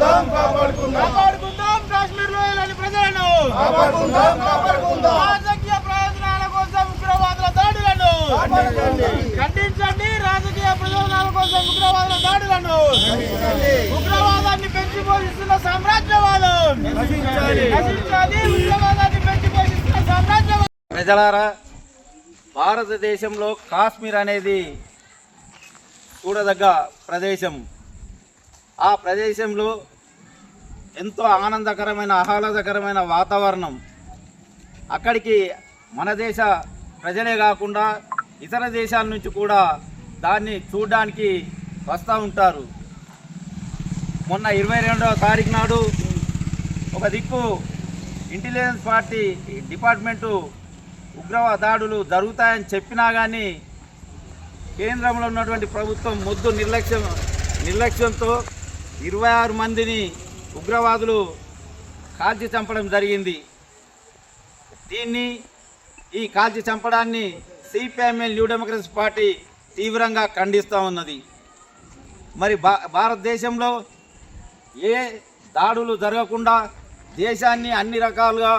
కాపాడుకుందాం కాపాడుకుందాం. కాపాడుకుందాం కాశ్మీర్ లోయలోని ప్రజలను. కాపాడుకుందాం కాపాడుకుందాం. రాజకీయ ప్రయోజనాల కోసం ఉగ్రవాదుల దాడులను. ఖండించండి. రాజకీయ ప్రయోజనాల కోసం ఉగ్రవాదుల దాడులను. ఉగ్రవాదాన్ని పెంచి పోషిస్తున్న సామ్రాజ్యవాదం ఉగ్రవాదాన్ని పెంచి పోషిస్తున్న సామ్రాజ్యవాదం. ప్రజలారా భారతదేశంలో కాశ్మీర్ అనేది చూడదగ్గ ప్రదేశం. ఆ ప్రదేశంలో ఎంతో ఆనందకరమైన ఆహ్లాదకరమైన వాతావరణం. అక్కడికి మన దేశ ప్రజలే కాకుండా ఇతర దేశాల నుంచి కూడా దాన్ని చూడడానికి వస్తూ ఉంటారు. మొన్న ఇరవై రెండవ తారీఖు నాడు ఒక దిక్కు ఇంటెలిజెన్స్ పార్టీ డిపార్ట్మెంటు ఉగ్రవాద దాడులు జరుగుతాయని చెప్పినా కానీ కేంద్రంలో ఉన్నటువంటి ప్రభుత్వం మొద్దు నిర్లక్ష్యం నిర్లక్ష్యంతో ఇరవై ఆరు మందిని ఉగ్రవాదులు కాల్చి చంపడం జరిగింది. దీన్ని ఈ కాల్చి చంపడాన్ని సిపిఎంఎల్ న్యూ డెమోక్రసీ పార్టీ తీవ్రంగా ఖండిస్తూ ఉన్నది. మరి భా భారతదేశంలో ఏ దాడులు జరగకుండా దేశాన్ని అన్ని రకాలుగా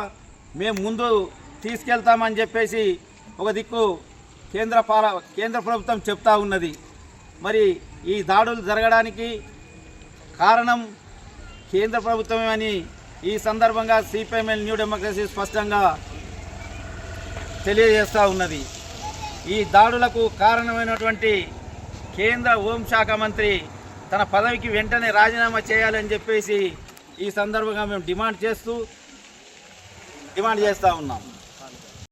మేము ముందు తీసుకెళ్తామని చెప్పేసి ఒక దిక్కు కేంద్ర పాల కేంద్ర ప్రభుత్వం చెప్తా ఉన్నది. మరి ఈ దాడులు జరగడానికి కారణం కేంద్ర ప్రభుత్వమే అని ఈ సందర్భంగా సిపిఎంఎల్ న్యూ డెమోక్రసీ స్పష్టంగా తెలియజేస్తూ ఉన్నది. ఈ దాడులకు కారణమైనటువంటి కేంద్ర హోంశాఖ మంత్రి తన పదవికి వెంటనే రాజీనామా చేయాలని చెప్పేసి ఈ సందర్భంగా మేము డిమాండ్ చేస్తూ డిమాండ్ చేస్తూ ఉన్నాం.